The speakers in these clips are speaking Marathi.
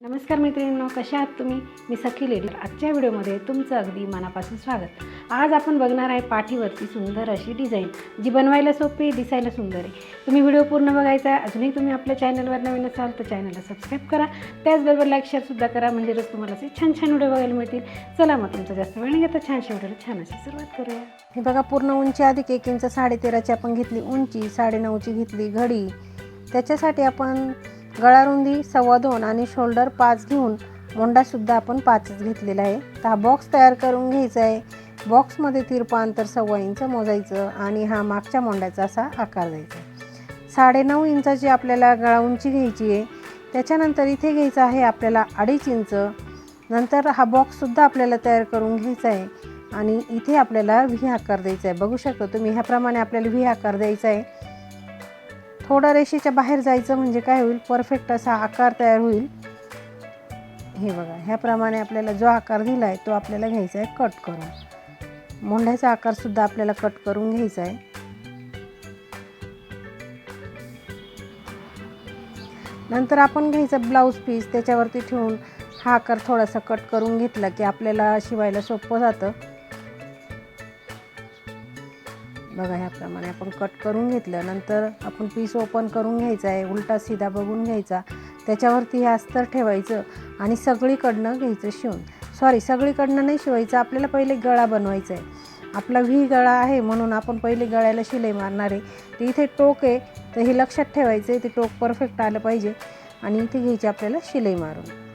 नमस्कार मैत्रिणींनो कशा आहात तुम्ही? मी सखी लेडी आजच्या व्हिडिओमध्ये तुमचं अगदी मनापासून स्वागत. आज आपण बघणार आहे पाठीवरती सुंदर अशी डिझाईन जी बनवायला सोपी आहे दिसायला सुंदर आहे. तुम्ही व्हिडिओ पूर्ण बघायचा आहे अजूनही तुम्ही आपल्या चॅनलवर नवीन असाल तर चॅनलला सबस्क्राईब करा. त्याचबरोबर लाईक शेअरसुद्धा करा म्हणजे रोज तुम्हाला असे छान छान व्हिडिओ बघायला मिळतील. चला मग तुमचा जास्त वेळ नाही घेता छानशा व्हिडिओला छान अशी सुरुवात करूया. हे बघा पूर्ण उंची अधिक एक इंच साडेतेराची आपण घेतली उंची साडेनऊची घेतली घडी. त्याच्यासाठी आपण गळारुंदी सव्वा दोन आणि शोल्डर पाच घेऊन मोंडासुद्धा आपण पाचच घेतलेला आहे. तर हा बॉक्स तयार करून घ्यायचा आहे. बॉक्समध्ये तिरपा अंतर सव्वा इंच मोजायचं आणि हा मागच्या मोंड्याचा असा आकार द्यायचा साडेनऊ इंचाची आपल्याला गळा उंची घ्यायची आहे. त्याच्यानंतर इथे घ्यायचं आहे आपल्याला अडीच इंच. नंतर हा बॉक्ससुद्धा आपल्याला तयार करून घ्यायचा आहे. आणि इथे आपल्याला व्ही आकार द्यायचा आहे. बघू शकता तुम्ही ह्याप्रमाणे आपल्याला व्ही आकार द्यायचा आहे. थोड्या रेषेच्या बाहेर जायचं म्हणजे काय होईल? परफेक्ट असा आकार तयार होईल. हे बघा ह्याप्रमाणे आपल्याला जो आकार दिला आहे तो आपल्याला घ्यायचा आहे कट करून. मोंढ्याचा आकारसुद्धा आपल्याला कट करून घ्यायचा आहे. नंतर आपण घ्यायचं ब्लाऊज पीस त्याच्यावरती ठेवून हा आकार थोडासा कट करून घेतला की आपल्याला शिवायला सोपं जातं. बघा ह्याप्रमाणे आपण कट करून घेतलं. नंतर आपण पीस ओपन करून घ्यायचा आहे उलटा सीधा बघून घ्यायचा. त्याच्यावरती हे अस्तर ठेवायचं आणि सगळीकडनं घ्यायचं शिवून. सॉरी सगळीकडनं नाही शिवायचं आपल्याला पहिले गळा बनवायचा आहे. आपला व्ही गळा आहे म्हणून आपण पहिले गळ्याला शिलाई मारणार आहे. तर इथे टोक आहे तर हे लक्षात ठेवायचं आहे ते टोक परफेक्ट आलं पाहिजे आणि इथे घ्यायची आपल्याला शिलाई मारून.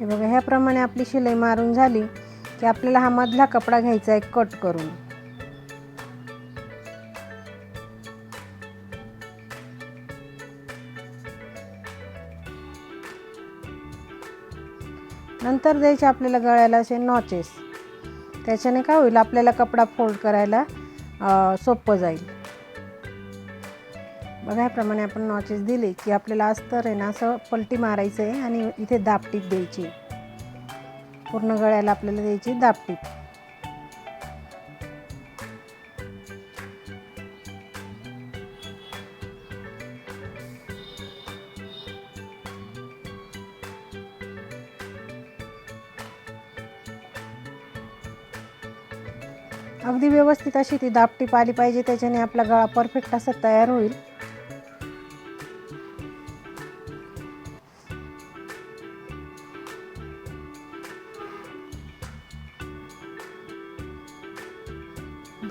हे बघा ह्याप्रमाणे आपली शिलाई मारून झाली की आपल्याला हा मधला कपडा घ्यायचा आहे कट करून. नंतर द्यायचे आपल्याला गळ्याला असे नॉचेस त्याच्याने काय होईल आपल्याला कपडा फोल्ड करायला सोपं जाईल. बघा ह्याप्रमाणे आपण नॉचेस दिले की आपल्याला अस्तर आहे ना असं पलटी मारायचं आहे आणि इथे दापटीप द्यायची पूर्ण गळ्याला आपल्याला द्यायची दापटीप. अगदी व्यवस्थित अशी ती दापटीप आली पाहिजे त्याच्याने आपला गळा परफेक्ट असा तयार होईल.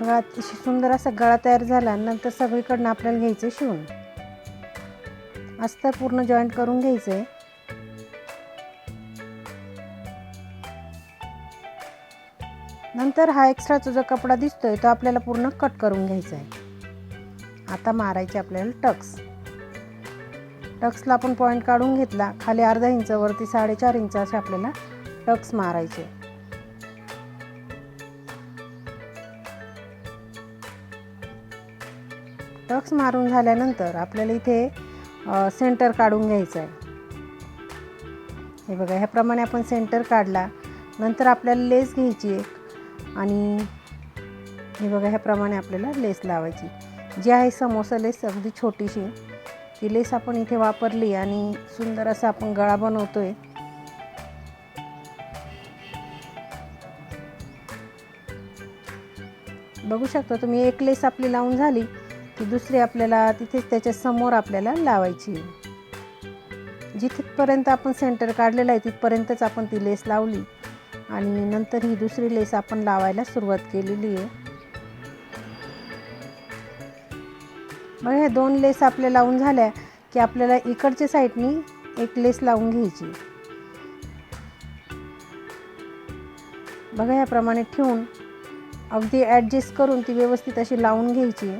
बघा अतिशय सुंदर असा गळा तयार झाला नंतर सगळीकडनं आपल्याला घ्यायचं आहे शिवून. अस्तर पूर्ण जॉईंट करून घ्यायचं आहे. नंतर हा एक्स्ट्राचा जो कपडा दिसतोय तो आपल्याला पूर्ण कट करून घ्यायचा आहे. आता मारायचे आपल्याला टक्स. टक्सला आपण पॉईंट काढून घेतला. खाली अर्धा इंच वरती साडेचार इंच असे आपल्याला टक्स मारायचे. टक्स मारून झाल्यानंतर आपल्याला इथे सेंटर काढून घ्यायचं आहे हे बघा ह्याप्रमाणे आपण सेंटर काढला. नंतर आपल्याला लेस घ्यायची एक. आणि हे बघा ह्याप्रमाणे आपल्याला लेस लावायची. जी आहे समोसा लेस अगदी छोटीशी. ती लेस आपण इथे वापरली आणि सुंदर असा आपण गळा बनवतो आहे बघू शकता तुम्ही एक लेस आपली लावून झाली. की दुसरी आपल्याला तिथेच त्याच्यासमोर आपल्याला लावायची. जिथपर्यंत आपण सेंटर काढलेलं आहे तिथपर्यंतच आपण ती लेस लावली. आणि नंतर ही दुसरी लेस आपण लावायला सुरुवात केलेली आहे. बघा ह्या दोन लेस आपल्या लावून झाल्या की आपल्याला इकडच्या साईडनी एक लेस लावून घ्यायची. बघा ह्याप्रमाणे ठेवून अगदी ॲडजस्ट करून ती व्यवस्थित अशी लावून घ्यायची.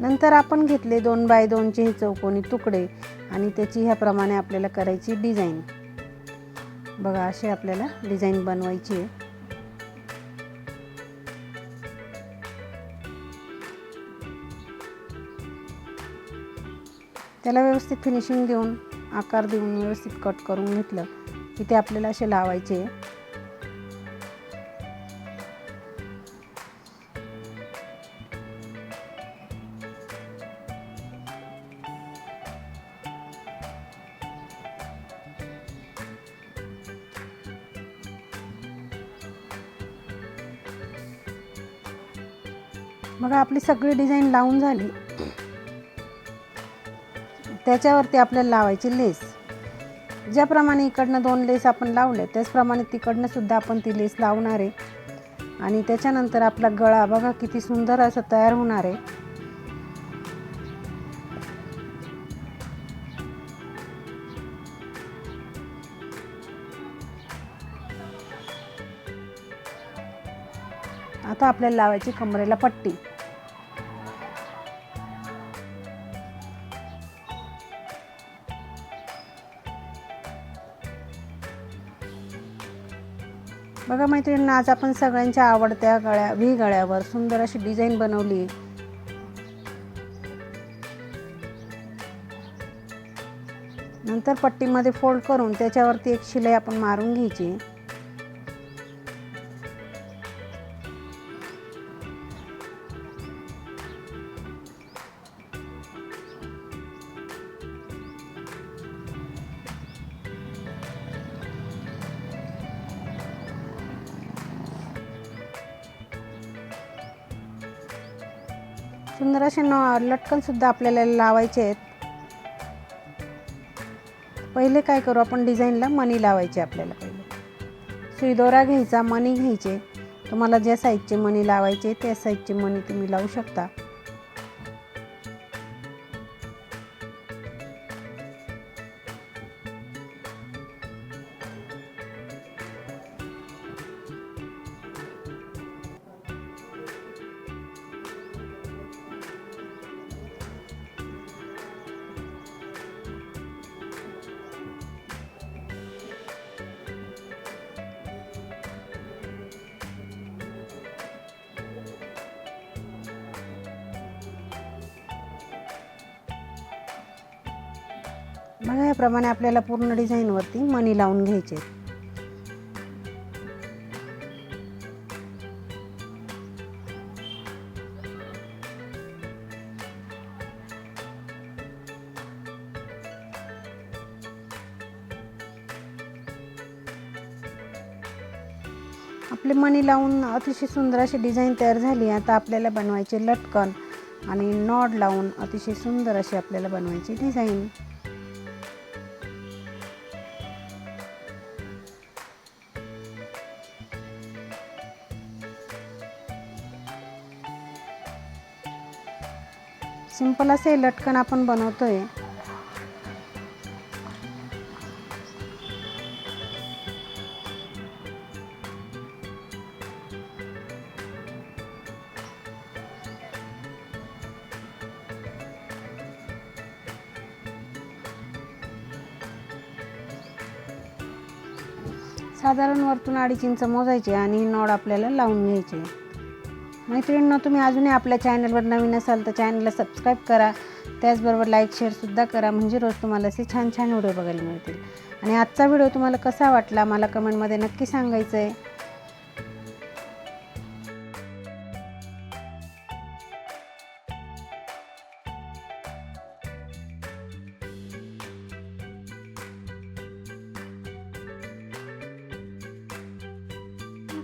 नंतर आपण घेतले दोन बाय दोनचे हे चौकोनी तुकडे आणि त्याची ह्याप्रमाणे आपल्याला करायची डिझाईन. बघा अशी आपल्याला डिझाईन बनवायची आहे. त्याला व्यवस्थित फिनिशिंग देऊन आकार देऊन व्यवस्थित कट करून घेतलं की ते आपल्याला असे लावायचे. बघा आपली सगळी डिझाईन लावून झाली. त्याच्यावरती आपल्याला लावायची लेस. ज्याप्रमाणे इकडनं दोन लेस आपण लावले त्याचप्रमाणे तिकडनं सुद्धा आपण ती लेस लावणार आहे. आणि त्याच्यानंतर आपला गळा बघा किती सुंदर असं तयार होणार आहे. आता आपल्याला लावायची कमरेला पट्टी. बघा मैत्रिणींना आज आपण सगळ्यांच्या आवडत्या गळ्या व्ही गळ्यावर सुंदर अशी डिझाईन बनवली. नंतर पट्टीमध्ये फोल्ड करून त्याच्यावरती एक शिलाई आपण मारून घ्यायची. सुंदर असे न लटकनसुद्धा आपल्याला लावायचे आहेत. पहिले काय करू आपण डिझाईनला मनी लावायचे आपल्याला पहिले. सुईदोरा घ्यायचा मनी घ्यायचे. तुम्हाला ज्या साईजचे मनी लावायचे त्या साईजचे मनी तुम्ही लावू शकता. बघा याप्रमाणे आपल्याला पूर्ण डिझाईनवरती मणी लावून घ्यायचे आपले मणी लावून अतिशय सुंदर अशी डिझाईन तयार झाली. आता आपल्याला बनवायचे लटकन आणि नॉड लावून अतिशय सुंदर अशी आपल्याला बनवायची डिझाईन सिंपल असे लटकन आपण बनवतो आहे साधारण वरतून अडीच इंच मोजायचे आणि नॉड आपल्याला लावून घ्यायचे. मैत्रिणींना तुम्ही अजूनही आपल्या चॅनलवर नवीन असाल तर चॅनलला सबस्क्राईब करा. त्याचबरोबर लाईक शेअरसुद्धा करा. म्हणजे रोज तुम्हाला असे छान छान व्हिडिओ बघायला मिळतील. आणि आजचा व्हिडिओ तुम्हाला कसा वाटला मला कमेंटमध्ये नक्की सांगायचं आहे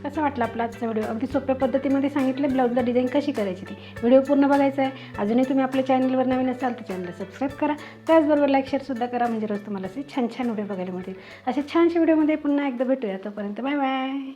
कसा वाटला आपला आजचा व्हिडिओ अगदी सोप्या पद्धतीमध्ये सांगितले ब्लाऊजला डिझाईन कशी करायची ती. व्हिडिओ पूर्ण बघायचा आहे. अजूनही तुम्ही आपल्या चॅनलवर नवीन असाल तर चॅनलला सबस्क्राईब करा. त्याचबरोबर लाईक शेअरसुद्धा करा. म्हणजे रोज तुम्हाला असे छान छान व्हिडिओ बघायला मिळतील. असे छानशा व्हिडिओमध्ये पुन्हा एकदा भेटूया. तोपर्यंत बाय बाय